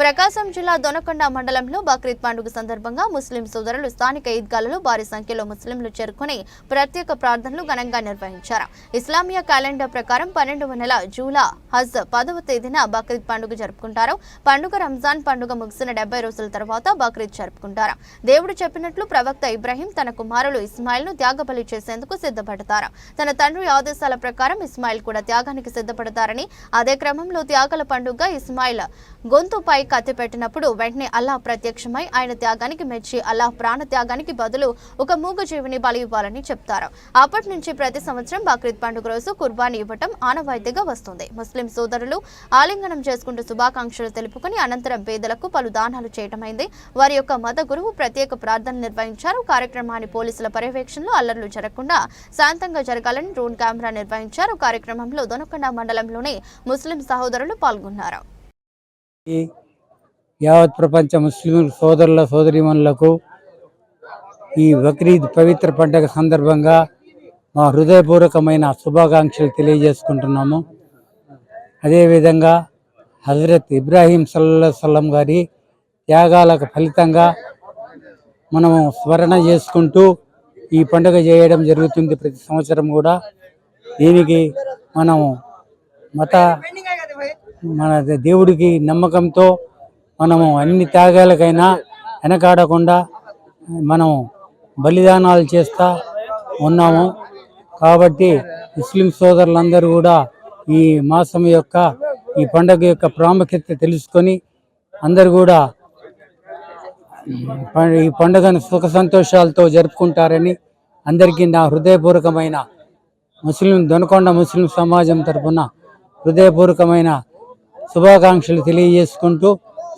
ప్రకాశం జిల్లా దొనకొండ మండలంలో బక్రీద్ పండుగ సందర్భంగా ముస్లిం సోదరులు స్థానిక ఈద్గాలలో భారీ సంఖ్యలో ముస్లింలు చేరుకుని ప్రత్యేక ప్రార్థనలు ఘనంగా నిర్వహించారు. ఇస్లామియా క్యాలెండర్ ప్రకారం పన్నెండవ నెల జూలా హజ్ పదవ తేదీన బక్రీద్ పండుగ జరుపుకుంటారు. పండుగ రంజాన్ పండుగ ముగిసిన డెబ్బై రోజుల తర్వాత బక్రీద్ జరుపుకుంటారు. దేవుడు చెప్పినట్లు ప్రవక్త ఇబ్రాహీం తన కుమారులు ఇస్మాయిల్ను త్యాగబలి చేసేందుకు సిద్ధపడతారు. తన తండ్రి ఆదేశాల ప్రకారం ఇస్మాయిల్ కూడా త్యాగానికి సిద్ధపడతారని అదే క్రమంలో త్యాగల పండుగ ఇస్మాయిల్ గొంతుపై కత్తి పెట్టినప్పుడు వెంటనే అల్లాహ్ ప్రత్యక్షమై ఆయన త్యాగానికి మెచ్చి అల్లాహ్ ప్రాణ త్యాగానికి బదులు ఒక మూగజీవిని బలి ఇవ్వాలని చెప్తారు. అప్పటి నుంచి ప్రతి సంవత్సరం బక్రీద్ పండుగ రోజు కుర్బానీ ఇవ్వటం ఆనవాయితీగా వస్తుంది. ముస్లిం సోదరులు ఆలింగనం చేసుకుంటూ శుభాకాంక్షలు తెలుపుకొని అనంతరం పేదలకు పలు దానాలు చేయటమైంది. వారి యొక్క మత గురువు ప్రత్యేక ప్రార్థన నిర్వహించారు. కార్యక్రమాన్ని పోలీసుల పర్యవేక్షణలో అల్లర్లు జరగకుండా శాంతంగా జరగాలని డ్రోన్ కెమెరా నిర్వహించారు. కార్యక్రమంలో దొనకొండ మండలంలోని ముస్లిం సహోదరులు పాల్గొన్నారు. యావత్ ప్రపంచ ముస్లిం సోదరుల సోదరిమణులకు ఈ బక్రీద్ పవిత్ర పండుగ సందర్భంగా మా హృదయపూర్వకమైన శుభాకాంక్షలు తెలియజేసుకుంటున్నాము. అదేవిధంగా హజరత్ ఇబ్రాహీం సల్లా సల్లం గారి త్యాగాలకు ఫలితంగా మనము స్మరణ చేసుకుంటూ ఈ పండుగ చేయడం జరుగుతుంది. ప్రతి సంవత్సరం కూడా దీనికి మనము మత మన దేవుడికి నమ్మకంతో మనము అన్ని త్యాగాలకైనా వెనకాడకుండా మనం బలిదానాలు చేస్తా ఉన్నాము. కాబట్టి ముస్లిం సోదరులందరూ కూడా ఈ మాసం యొక్క ఈ పండుగ యొక్క ప్రాముఖ్యత తెలుసుకొని అందరు కూడా ప- ఈ పండుగను సుఖ సంతోషాలతో జరుపుకుంటారని అందరికీ నా హృదయపూర్వకమైన ముస్లిం దొనకొండ ముస్లిం సమాజం తరఫున హృదయపూర్వకమైన శుభాకాంక్షలు తెలియజేసుకుంటూ